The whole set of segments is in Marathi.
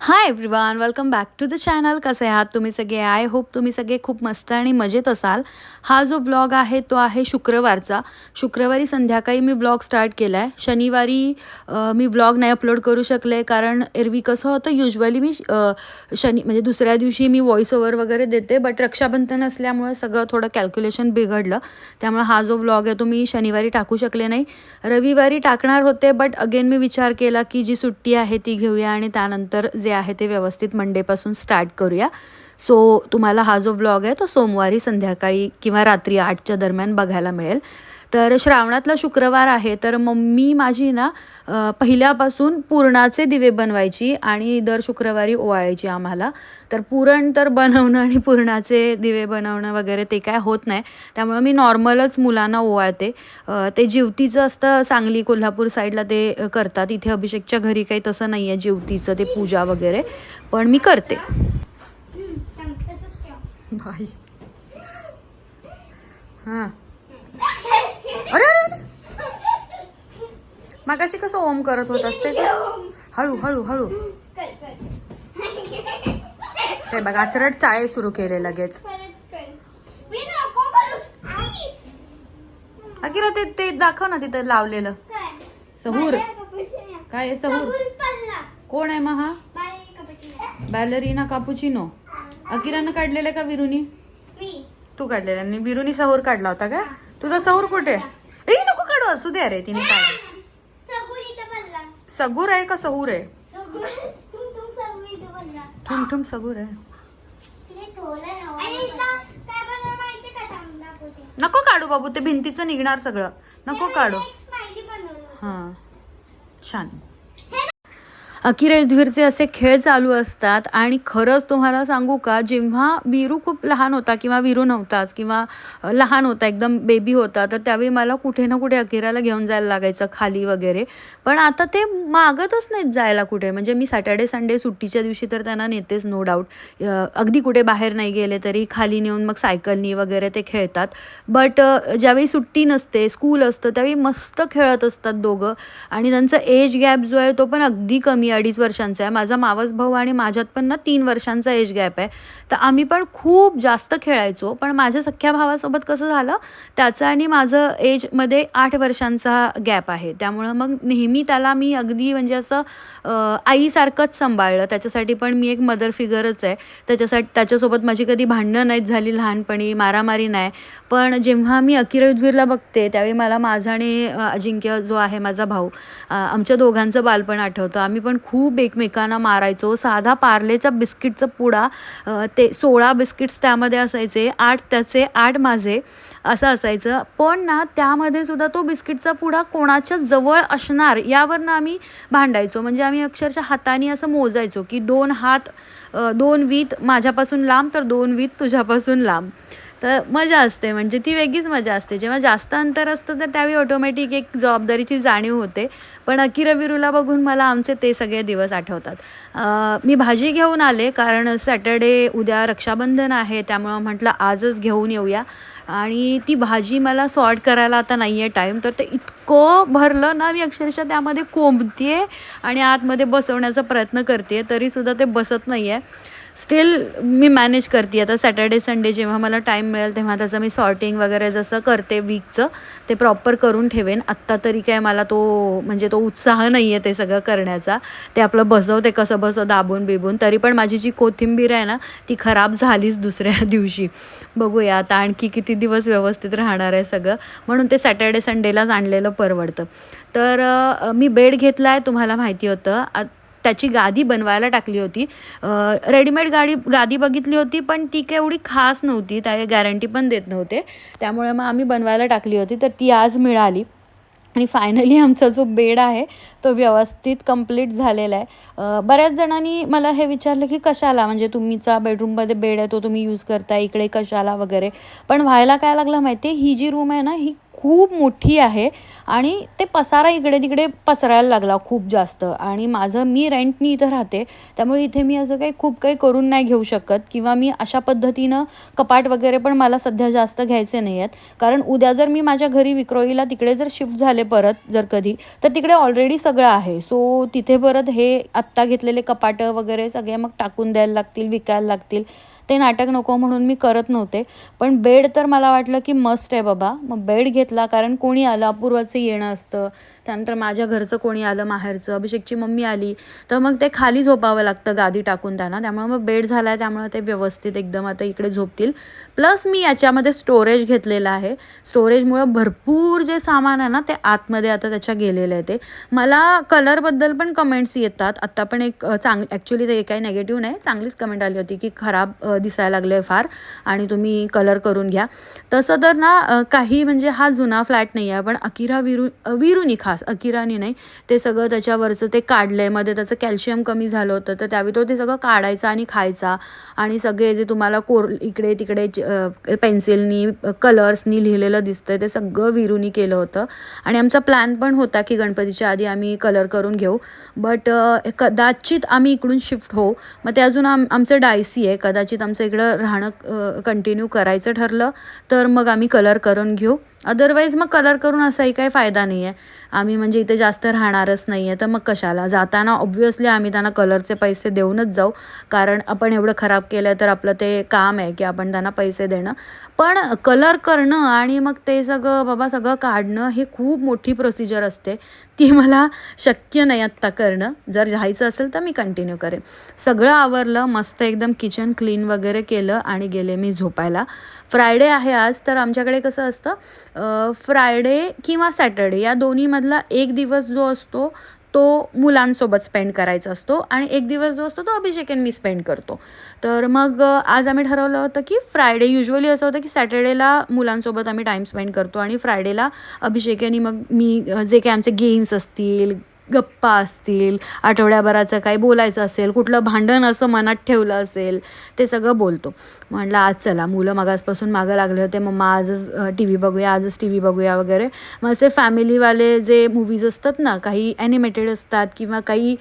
Hi everyone welcome back to the channel कसे आहात तुम्ही सगळे? आय होप तुम्ही सगळे खूप मस्त आणि मजेत असाल. हा जो व्लॉग आहे तो आहे शुक्रवारचा. शुक्रवारी संध्याकाळी मी व्लॉग स्टार्ट केला आहे शनिवारी अ, मी व्लॉग नाही अपलोड करू शकले कारण एरवी कसं होतं युजली मी अ, शनी म्हणजे दुसऱ्या दिवशी मी व्हॉइस ओव्हर वगैरे देते बट रक्षाबंधन असल्यामुळे सगळं थोडं कॅल्क्युलेशन बिघडलं. त्यामुळे हा जो व्लॉग आहे तो मी शनिवारी टाकू शकले नाही. रविवारी टाकणार होते बट अगेन मी विचार केला की जी सुट्टी आहे ती घेऊया आणि त्यानंतर जे आहे ते व्यवस्थित मंडेपासून स्टार्ट करूया. सो तुम्हाला हा जो ब्लॉग आहे तो सोमवारी संध्याकाळी किंवा रात्री आठच्या दरम्यान बघायला मिळेल. तर श्रावणातला शुक्रवार आहे तर मम्मी माझी ना पहिल्यापासून पुरणाचे दिवे बनवायची आणि दर शुक्रवारी ओवाळायची आम्हाला. तर पुरण तर बनवणं आणि पुरणाचे दिवे बनवणं वगैरे ते काय होत नाही. त्यामुळं मी नॉर्मलच मुलांना ओवाळते. ते जिवतीचं असतं सांगली कोल्हापूर साईडला ते करतात. इथे अभिषेकच्या घरी काही तसं नाही आहे जिवतीचं ते पूजा वगैरे. पण मी करते. बाई. हां अरे अरे अरे मागाशी कसं ओम करत होत असते हळू हळू हळू. ते बघ आचरट चाळे सुरू केले लगेच. अकिरा ते ते दाखव ना तिथं लावलेलं. सहूर. काय आहे सहूर? कोण आहे मग हा बॅलरीना कापुचिनो. अकिरानं काढलेलं का विरुनी? तू काढलेला. आणि विरुनी सहूर काढला होता का? तुझा सहूर कुठे? ए नको काढू असू दे अरे तिने काढ सगूर आहे का सहूर आहे? ठुम ठुम सगूर आहे. नको काढू बाबू ते भिंतीचं निघणार सगळं. नको काढू. हां. छान. अकिरा युद्धवीरचे असे खेळ चालू असतात. आणि खरंच तुम्हाला सांगू का जेव्हा वीरू खूप लहान होता किंवा वीरू नव्हताच किंवा लहान होता एकदम बेबी होता तर त्यावेळी मला कुठे ना कुठे अकिराला घेऊन जायला लागायचं खाली वगैरे. पण आता ते मागतच नाहीत जायला कुठे. म्हणजे मी सॅटर्डे संडे सुट्टीच्या दिवशी तर त्यांना नेतेच नो डाऊट अगदी कुठे बाहेर नाही गेले तरी खाली नेऊन मग सायकलनी वगैरे ते खेळतात. बट ज्यावेळी सुट्टी नसते स्कूल असतं त्यावेळी मस्त खेळत असतात दोघं. आणि त्यांचा एज गॅप जो आहे तो पण अगदी कमी मी अडीच वर्षांचा आहे. माझा मावस भाऊ आणि माझ्यात पण ना तीन वर्षांचा एज गॅप आहे. तर आम्ही पण खूप जास्त खेळायचो. पण माझ्या सख्ख्या भावासोबत कसं झालं? त्याचं आणि माझं एजमध्ये आठ वर्षांचा गॅप आहे. त्यामुळं मग नेहमी त्याला मी अगदी म्हणजे असं आईसारखंच सांभाळलं. त्याच्यासाठी पण मी एक मदर फिगरच आहे. त्याच्यासाठी त्याच्यासोबत माझी कधी भांडणं नाहीत झाली लहानपणी मारामारी नाही. पण जेव्हा मी अकिरा युद्धवीरला बघते त्यावेळी मला माझा आणि अजिंक्य जो आहे माझा भाऊ आमच्या दोघांचं बालपण आठवतं. आम्ही पण खूप एकमेकांना मारायचो. साधा पार्लेचा बिस्किटचा पुडा ते सोळा बिस्किट्स त्यामध्ये असायचे आठ त्याचे आठ माझे असं असायचं. पण ना त्यामध्ये सुद्धा तो बिस्किटचा पुडा कोणाच्या जवळ असणार यावरनं आम्ही भांडायचो. म्हणजे आम्ही अक्षरशः हाताने असं मोजायचो की दोन हात दोन वीत माझ्यापासून लांब तर दोन वीत तुझ्यापासून लांब. तर मजा असते म्हणजे ती वेगळीच मजा असते. जेव्हा जास्त अंतर असतं तर त्यावेळी ऑटोमॅटिक एक जबाबदारीची जाणीव होते. पण अकिरा विरूला बघून मला आमचे ते सगळे दिवस आठवतात. मी भाजी घेऊन आले कारण सॅटर्डे उद्या रक्षाबंधन आहे त्यामुळं म्हटलं आजच घेऊन येऊया. आणि ती भाजी मला सॉर्ट करायला आता नाही आहे टाईम तर ते इतकं भरलं ना मी अक्षरशः त्यामध्ये कोंबते आणि आतमध्ये बसवण्याचा प्रयत्न करते तरीसुद्धा ते बसत नाही आहे स्टील मी मॅनेज करते. आता सॅटर्डे संडे जेव्हा मला टाईम मिळेल तेव्हा त्याचं मी सॉर्टिंग वगैरे जसं करते वीकचं ते प्रॉपर करून ठेवेन. आत्ता तरी काय मला तो म्हणजे तो उत्साह नाही आहे ते सगळं करण्याचा. ते आपलं बसवते कसं बसं दाबून बिबून. तरी पण माझी जी कोथिंबीर आहे ना ती खराब झालीच दुसऱ्या दिवशी. बघूया आता आणखी किती दिवस व्यवस्थित राहणार आहे सगळं. म्हणून ते सॅटर्डे संडेलाच आणलेलं परवडतं. तर मी बेड घेतला आहे तुम्हाला माहिती होतं. आ- त्याची गादी बनवायला टाकली होती. रेडीमेड गाडी गादी बघितली होती पण ती काही एवढी खास नव्हती त्या गॅरंटी पण देत नव्हते. त्यामुळे मग आम्ही बनवायला टाकली होती तर ती आज मिळाली. आणि फायनली आमचा जो बेड आहे तो व्यवस्थित कंप्लीट झालेला आहे. बऱ्याच जणांनी मला हे विचारलं की कशाला? म्हणजे तुमचा बेडरूममध्ये बेड आहे तो तुम्ही यूज करता इकडे कशाला वगैरे? पण व्हायला काय लागलं माहिती आहे ही जी रूम आहे ना ही खूप मोठी आहे आणि ते पसारा इकडे तिकडे पसरायला लागला खूप जास्त. आणि माझं मी रेंटनी इथं राहते त्यामुळे इथे मी असं काही खूप काही करून नाही घेऊ शकत किंवा मी अशा पद्धतीनं कपाट वगैरे पण मला सध्या जास्त घ्यायचे नाही आहेत. कारण उद्या जर मी माझ्या घरी विक्रोईला तिकडे जर शिफ्ट झाले परत जर कधी तर तिकडे ऑलरेडी सगळं आहे. सो तिथे परत हे आत्ता घेतलेले कपाटं वगैरे सगळे मग टाकून द्यायला लागतील विकायला लागतील. ते नाटक नको म्हणून मी करत नव्हते. पण बेड तर मला वाटलं की मस्ट आहे बाबा. मग बेड घेत घेतला कारण कोणी आलं अपूर्वाचं येणं असतं. त्यानंतर माझ्या घरचं कोणी आलं माहेरचं. अभिषेकची मम्मी आली. तर मग ते खाली झोपावं लागतं गादी टाकून त्यांना. त्यामुळे मग बेड झाला आहे त्यामुळे ते व्यवस्थित एकदम आता इकडे झोपतील. प्लस मी याच्यामध्ये स्टोरेज घेतलेलं आहे. स्टोरेजमुळं भरपूर जे सामान आहे ना ते आतमध्ये आता त्याच्या गेलेलं आहे ते. मला कलरबद्दल पण कमेंट्स येतात. आत्ता पण एक चांग ॲक्च्युली ते काही नेगेटिव्ह नाही. चांगलीच कमेंट आली होती की खराब दिसायला लागलं आहे फार. आणि तुम्ही कलर करून घ्या. तसं तर ना काही म्हणजे हा जुना फ्लॅट नाही आहे पण अकिरा विरू विरूनी विरुनी खास अकिरानी नाही. ते सगळं त्याच्यावरचं ते काढलं आहे मध्ये त्याचं कॅल्शियम कमी झालं होतं तर त्यावेळी तो ते सगळं काढायचा आणि खायचा. आणि सगळे जे तुम्हाला कोर इकडे तिकडे पेन्सिलनी कलर्सनी लिहिलेलं दिसतंय ते सगळं विरुनी केलं होतं. आणि आमचा प्लॅन पण होता की गणपतीच्या आधी आम्ही कलर करून घेऊ. बट कदाचित आम्ही इकडून शिफ्ट होऊ. मग ते अजून आम आमचं डायसी आहे. कदाचित आमचं इकडं राहणं कंटिन्यू करायचं ठरलं तर मग आम्ही कलर करून घेऊ. अदरवाईज मग कलर करून असाही काही फायदा नाही आहे आम्ही म्हणजे इथे जास्त राहणारच नाही आहे तर मग कशाला? जाताना ऑब्व्हियसली आम्ही त्यांना कलरचे पैसे देऊनच जाऊ. कारण आपण एवढं खराब केलं तर आपलं ते काम आहे की आपण त्यांना पैसे देणं. पण कलर करणं आणि मग ते सगळं बाबा सगळं काढणं हे खूप मोठी प्रोसिजर असते. ती मला शक्य नाही आत्ता करणं. जर राहायचं असेल तर मी कंटिन्यू करेन. सगळं आवरलं मस्त एकदम किचन क्लीन वगैरे केलं आणि गेले मी झोपायला. फ्रायडे आहे आज तर आमच्याकडे कसं असतं फ्रायडे किंवा सॅटर्डे या दोन्ही मधला एक दिवस जो असतो तो मुलांसोबत स्पेंड करायचा असतो आणि एक दिवस जो असतो तो अभिषेक मी स्पेंड करतो. तर मग आज आम्ही ठरवलं होतं की फ्रायडे युजली असं होतं की सॅटर्डेला मुलांसोबत आम्ही टाईम स्पेंड करतो आणि फ्रायडेला अभिषेक मग मी जे काही आमचे गेम्स असतील गप्पा असतील आठवड्याभराचं काही बोलायचं असेल कुठलं भांडण असं मनात ठेवलं असेल ते सगळं बोलतो. म्हटलं आज चला मुलं मागासपासून मागं लागले होते मम्मा आजच टी व्ही बघूया आजच टी व्ही बघूया वगैरे. मग असे फॅमिलीवाले जे मूवीज असतात ना काही ॲनिमेटेड असतात किंवा काही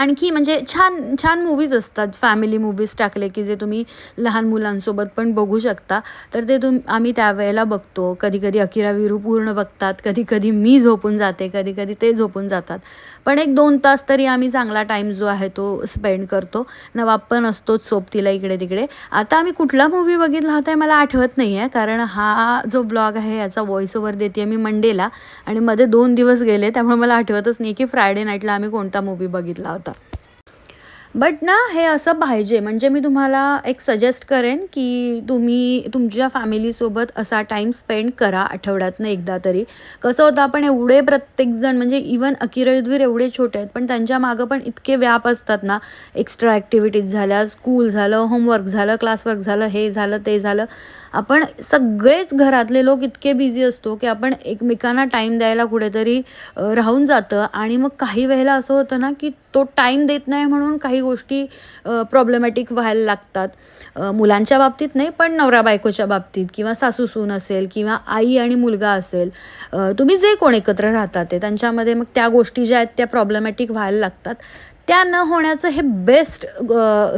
आणखी म्हणजे छान छान मूवीज असतात. फॅमिली मूवीज टाकले की जे तुम्ही लहान मुलांसोबत पण बघू शकता. तर ते तुम आम्ही त्यावेळेला बघतो. कधी कधी अकिरा विरू पूर्ण बघतात. कधी कधी मी झोपून जाते. कधी कधी ते झोपून जातात. पण एक दोन तास तरी आम्ही चांगला टाईम जो आहे तो स्पेंड करतो. नवाब पण असतोच सोबतीला इकडे तिकडे आता आम्ही कुठला मूवी बघितला होता आहे मला आठवत नाही आहे कारण हा जो ब्लॉग आहे याचा व्हॉइस ओव्हर देते मी मंडेला आणि मध्ये दोन दिवस गेले. त्यामुळे मला आठवतच नाही की फ्रायडे नाईटला आम्ही कोणता मूवी बघितला होता. बट ना हे असं पाहिजे. म्हणजे मी तुम्हाला एक सजेस्ट करेन की तुम्ही तुमच्या फॅमिलीसोबत असा टाईम स्पेंड करा आठवड्यातनं एकदा तरी. कसं होतं आपण एवढे प्रत्येकजण म्हणजे इवन अकिरयुद्वीर एवढे छोटे आहेत पण त्यांच्या मागं पण इतके व्याप असतात ना. एक्स्ट्रा ॲक्टिव्हिटीज झाल्या स्कूल झालं होमवर्क झालं क्लासवर्क झालं हे झालं ते झालं. आपण सगळेच घरातले लोक इतके बिझी असतो की आपण एकमेकांना टाईम द्यायला कुठेतरी राहून जातं. आणि मग काही वेळेला असं होतं ना की तो टाईम देत नाही म्हणून काही गोष्टी प्रॉब्लेमॅटिक व्हायला लागतात. मुलांच्या बाबतीत नाही पण नवरा बायकोच्या बाबतीत किंवा सासू सून असेल किंवा आई आणि मुलगा असेल तुम्ही जे कोण एकत्र राहतात ते त्यांच्यामध्ये मग त्या गोष्टी ज्या आहेत त्या प्रॉब्लेमॅटिक व्हायला लागतात. त्या न होण्याचं हे बेस्ट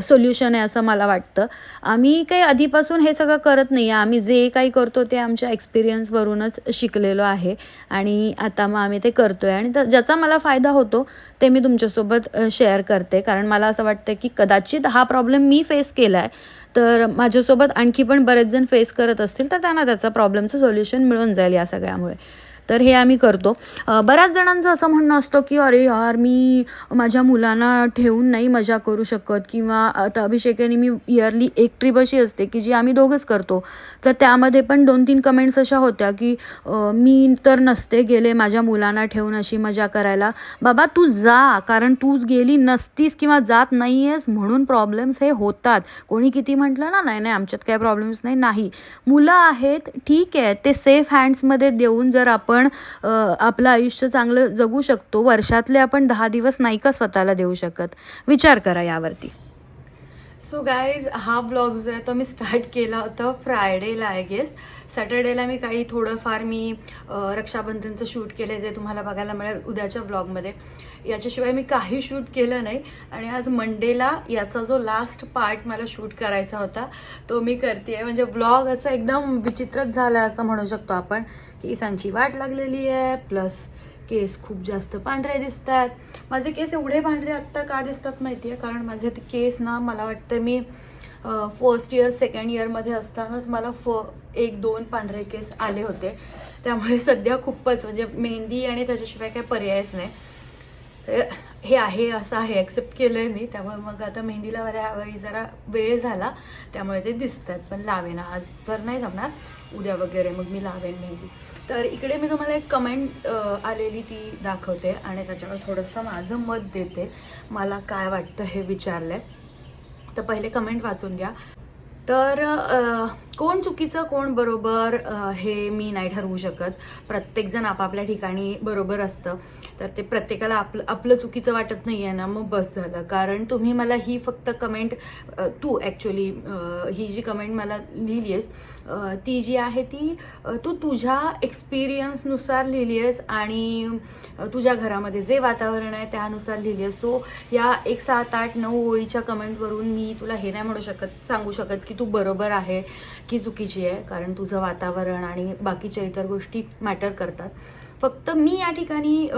सोल्युशन आहे असं मला वाटतं. आम्ही काही आधीपासून हे सगळं करत नाही आहे. आम्ही जे काही करतो ते आमच्या एक्सपिरियन्सवरूनच शिकलेलो आहे. आणि आता मग आम्ही ते करतो आहे आणि ज्याचा मला फायदा होतो ते मी तुमच्यासोबत शेअर करते. कारण मला असं वाटतं की कदाचित हा प्रॉब्लेम मी फेस केला आहे तर माझ्यासोबत आणखी पण बरेच जण फेस करत असतील तर त्यांना त्याचा प्रॉब्लेमचं सोल्युशन मिळून जाईल या सगळ्यामुळे. तर हे आम्ही करतो. बऱ्याच जणांचं असं म्हणणं असतं की अरे यार मी माझ्या मुलांना ठेवून नाही मजा करू शकत किंवा आता अभिषेकाने मी इयरली एक ट्रिप अशी असते की जी आम्ही दोघंच करतो. तर त्यामध्ये पण दोन तीन कमेंट्स अशा होत्या की मी तर नसते गेले माझ्या मुलांना ठेवून अशी मजा करायला. बाबा तू जा कारण तू गेली नसतीस किंवा जात नाही आहेस म्हणून प्रॉब्लेम्स हे होतात. कोणी किती म्हटलं ना नाही नाही आमच्यात काय प्रॉब्लेम्स नाही नाही. मुलं आहेत ठीक आहे ते सेफ हँड्समध्ये देऊन जर आपण आपण आपलं आयुष्य चांगलं जगू शकतो. वर्षातले आपण दहा दिवस नाही का स्वतःला देऊ शकत. विचार करा यावरती. सो गाईज हा ब्लॉग जो आहे तो मी स्टार्ट केला होता फ्रायडेला आय गेस सॅटर्डेला मी काही थोडंफार मी रक्षाबंधनचं शूट केलं जे तुम्हाला बघायला मिळेल उद्याच्या ब्लॉगमध्ये याच्याशिवाय मी काही शूट केलं नाही. आणि आज मंडेला याचा जो लास्ट पार्ट मला शूट करायचा होता तो मी करते आहे म्हणजे ब्लॉग असं एकदम विचित्रच झाला असं म्हणू शकतो आपण की सांची वाट लागलेली आहे प्लस केस खूप जास्त पांढरे दिसतात माझे केस एवढे पांढरे आत्ता का दिसतात माहिती आहे कारण माझे ते केस ना मला वाटतं मी फर्स्ट इयर सेकंड इयरमध्ये असतानाच मला फ एक दोन पांढरे केस आले होते. त्यामुळे सध्या खूपच म्हणजे मेहंदी आणि त्याच्याशिवाय काही पर्यायच नाही. तर हे आहे असं आहे ॲक्सेप्ट केलं आहे मी. त्यामुळे मग आता मेहंदीला यावेळी जरा वेळ झाला. त्यामुळे ते दिसतात पण लावेन आज. तर नाही जमणार. उद्या वगैरे मग मी लावेन मेहंदी. तर इकडे मी तुम्हाला एक कमेंट आलेली ती दाखवते आणि त्याच्यावर थोडंसं माझं मत देते. मला काय वाटतं हे विचारलं आहे तर पहिले कमेंट वाचून घ्या. तर कोण चुकीचं कोण बरोबर हे मी नाही ठरवू शकत. प्रत्येकजण आपापल्या ठिकाणी बरोबर असतं. तर ते प्रत्येकाला आपलं आपलं चुकीचं वाटत नाही आहे ना मग बस झालं. कारण तुम्ही मला ही फक्त कमेंट तू ॲक्च्युली ही जी कमेंट मला लिहिली आहेस ती जी आहे ती तू तुझ्या एक्सपिरियन्सनुसार लिहिली आहेस आणि तुझ्या घरामध्ये जे वातावरण आहे त्यानुसार लिहिली आहेस सो या एक सात आठ नऊ ओळीच्या कमेंटवरून मी तुला हे नाही म्हणू शकत सांगू शकत की तू बरोबर आहे की चुकीची आहे कारण तुझं वातावरण आणि बाकीच्या इतर गोष्टी मॅटर करतात. फक्त मी या ठिकाणी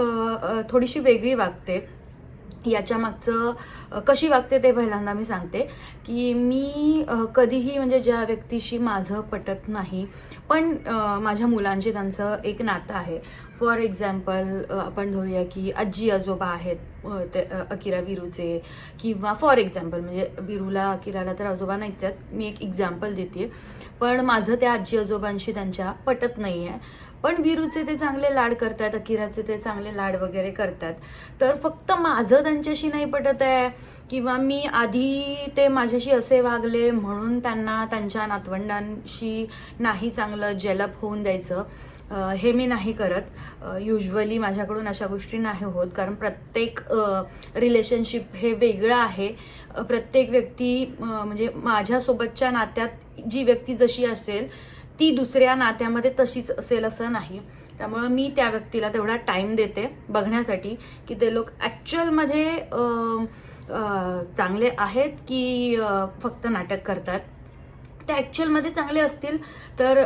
थोडीशी वेगळी वागते. याच्या मागचं कशी वागते ते पहिल्यांदा मी सांगते की मी कधीही म्हणजे ज्या व्यक्तीशी माझं पटत नाही पण माझ्या मुलांशी त्यांचं एक नातं आहे. फॉर एक्झाम्पल आपण धरूया की आजी आजोबा आहेत ते अकिरा विरूचे किंवा फॉर एक्झाम्पल म्हणजे विरूला अकिराला तर आजोबा नाहीच आहेत मी एक एक्झाम्पल देते. पण माझं त्या आजी आजोबांशी त्यांच्या पटत नाही आहे पण विरूचे ते चांगले लाड करतात अकिराचे ते चांगले लाड वगैरे करतात. तर फक्त माझं त्यांच्याशी नाही पटत आहे किंवा मी आधी ते माझ्याशी असे वागले म्हणून त्यांना त्यांच्या नातवंडांशी नाही चांगलं जेलप होऊन द्यायचं हे मी नाही करत. युजली माझ्याकडून अशा गोष्टी नाही होत. कारण प्रत्येक रिलेशनशिप हे वेगळं आहे. प्रत्येक व्यक्ती म्हणजे माझ्यासोबतच्या नात्यात जी व्यक्ती जशी असेल ती दुसऱ्या नात्यामध्ये तशीच असेल असं नाही. त्यामुळं मी त्या व्यक्तीला तेवढा टाईम देते बघण्यासाठी की ते लोक ॲक्च्युअलमध्ये चांगले आहेत की फक्त नाटक करतात. ते ॲक्च्युअलमध्ये चांगले असतील तर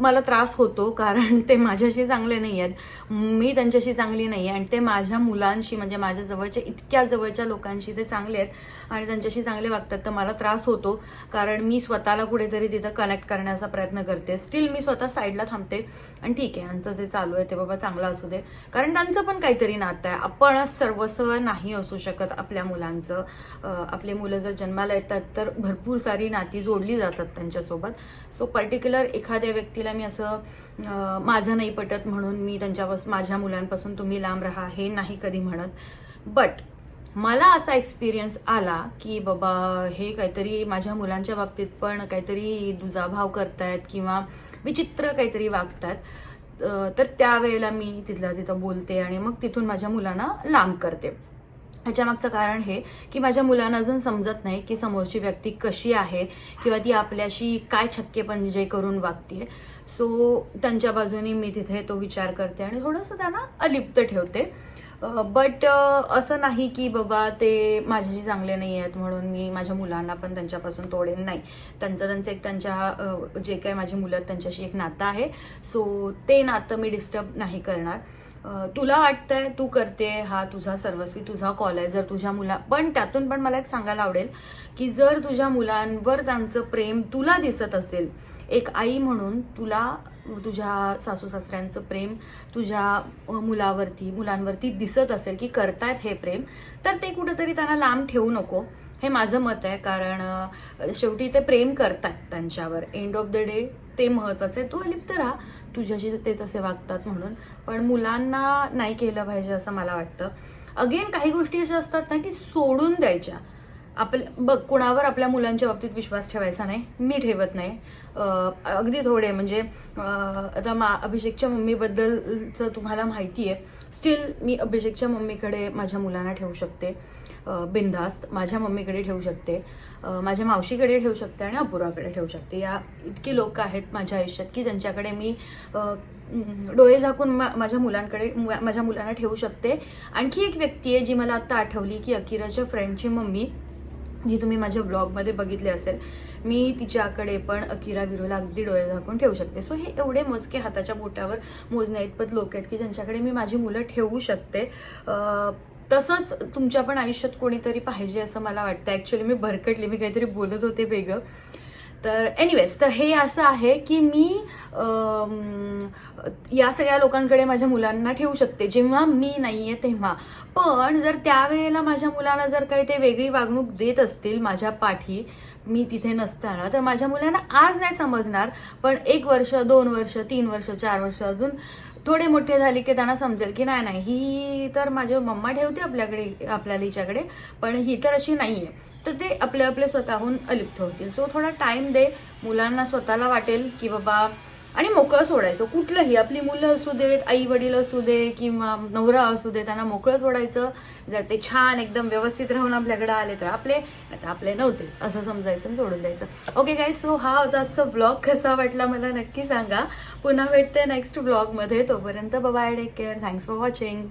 मला त्रास होतो कारण ते माझ्याशी चांगले नाही आहेत मी त्यांच्याशी चांगली नाही आहे आणि ते माझ्या मुलांशी म्हणजे माझ्या जवळच्या इतक्या जवळच्या लोकांशी ते चांगले आहेत आणि त्यांच्याशी चांगले वागतात तर मला त्रास होतो. कारण मी स्वतःला कुठेतरी तिथं कनेक्ट करण्याचा प्रयत्न करते. स्टील मी स्वतः साईडला थांबते. आणि ठीक आहे यांचं जे चालू आहे ते बाबा चांगलं असू दे. कारण त्यांचं पण काहीतरी नातं आहे. आपण सर्वस्व नाही असू शकत आपल्या मुलांचं. आपले मुलं जर जन्माला येतात तर भरपूर सारी नाती जोडली जातात त्यांच्यासोबत. सो पर्टिक्युलर एखाद्या व्यक्ती सुरुवातीला मी असं माझं नाही पटत म्हणून मी त्यांच्यापासून माझ्या मुलांपासून तुम्ही लांब राहा हे नाही कधी म्हणत. बट मला असा एक्सपिरियन्स आला की बाबा हे काहीतरी माझ्या मुलांच्या बाबतीत पण काहीतरी दुजाभाव करतायत किंवा विचित्र काहीतरी वागतात तर त्यावेळेला मी तिथल्या तिथं बोलते आणि मग तिथून माझ्या मुलांना लांब करते. ह्याच्या मागचं कारण हे की माझ्या मुलांना अजून समजत नाही की समोरची व्यक्ती कशी आहे किंवा ती आपल्याशी काय छक्के पंजे करून वागते सो त्यांच्या बाजूने मी तिथे तो विचार करते आणि थोडंसं त्यांना अलिप्त ठेवते. बट असं नाही की बाबा ते माझ्याशी चांगले नाही आहेत म्हणून मी माझ्या मुलांना पण त्यांच्यापासून तोडेन नाही. त्यांचं त्यांचं एक त्यांच्या जे काही माझी मुलं आहेत त्यांच्याशी एक नातं आहे. सो ते नातं मी डिस्टर्ब नाही करणार. तुला वाटतंय तू करते हा तुझा सर्वस्वी तुझा कॉल आहे. जर तुझ्या मुला पण त्यातून पण मला एक सांगायला आवडेल की जर तुझ्या मुलांवर त्यांचं प्रेम तुला दिसत असेल एक आई म्हणून तुला तुझ्या सासू सासऱ्यांचं प्रेम तुझ्या मुलावरती मुलांवरती दिसत असेल की करतायत हे प्रेम तर ते कुठंतरी त्यांना लांब ठेवू नको. हे माझं मत आहे कारण शेवटी ते प्रेम करतात त्यांच्यावर. एंड ऑफ द डे ते महत्वाचं आहे. तू अलिप्त राहा. तुझ्याशी ते तसे वागतात म्हणून. पण मुलांना नाही केलं पाहिजे असं मला वाटतं. अगेन काही गोष्टी अशा असतात ना की सोडून द्यायच्या. आपलं बघ कुणावर आपल्या मुलांच्या बाबतीत विश्वास ठेवायचा नाही मी ठेवत नाही. अगदी थोडे म्हणजे आता मा अभिषेकच्या मम्मीबद्दलचं तुम्हाला माहिती आहे स्टील मी अभिषेकच्या मम्मीकडे माझ्या मुलांना ठेवू शकते. बिनधास्त माझ्या मम्मीकडे ठेवू शकते. माझ्या मावशीकडे ठेवू शकते आणि अपुराकडे ठेवू शकते. या इतकी लोक आहेत माझ्या आयुष्यात की ज्यांच्याकडे मी डोळे झाकून मा- माझ्या मुलांकडे मु- माझ्या मुलांना ठेवू शकते. आणखी एक व्यक्ती आहे जी मला आत्ता आठवली की अकिराच्या फ्रेंडची मम्मी जी तुम्ही माझ्या ब्लॉगमध्ये बघितली असेल मी तिच्याकडे पण अकिरा विरोला अगदी डोळे झाकून ठेवू शकते. सो हे एवढे मोजके हाताच्या बोटावर मोजण्या इतपत लोक आहेत की ज्यांच्याकडे मी माझी मुलं ठेवू शकते. तसंच तुमच्या पण आयुष्यात कोणीतरी पाहिजे असं मला वाटतं. ॲक्च्युली मी भरकटली मी काहीतरी बोलत होते वेगळं. तर एनिवेज तर हे असं आहे की मी या सगळ्या लोकांकडे माझ्या मुलांना ठेवू शकते. जेव्हा मी नाही आहे तेव्हा. पण जर त्यावेळेला माझ्या मुलांना जर काही ते वेगळी वागणूक देत असतील माझ्या पाठी मी तिथे नसताना तर माझ्या मुलांना आज नाही समजणार. पण एक वर्ष दोन वर्ष तीन वर्ष चार वर्ष अजून थोडे मोठे झाले की त्यांना समजेल की नाही नाही ही तर माझी मम्मा ठेवते आपल्याकडे आपल्याला हिच्याकडे पण ही तर अशी नाही आहे तर ते आपले आपले स्वतःहून अलिप्त होतील. सो थोडा टाईम दे. मुलांना स्वतःला वाटेल की बाबा आणि मोकळं सोडायचं. कुठलंही आपली मुलं असू देत आई वडील असू दे किंवा नवरा असू दे त्यांना मोकळं सोडायचं. जर ते छान एकदम व्यवस्थित राहून आपल्याकडे आले तर आपले आता आपले नव्हतेच असं समजायचं आणि सोडून द्यायचं. ओके काय सो हा होता आजचा ब्लॉग कसा वाटला मला नक्की सांगा. पुन्हा भेटते नेक्स्ट ब्लॉगमध्ये तोपर्यंत bye take care thanks for watching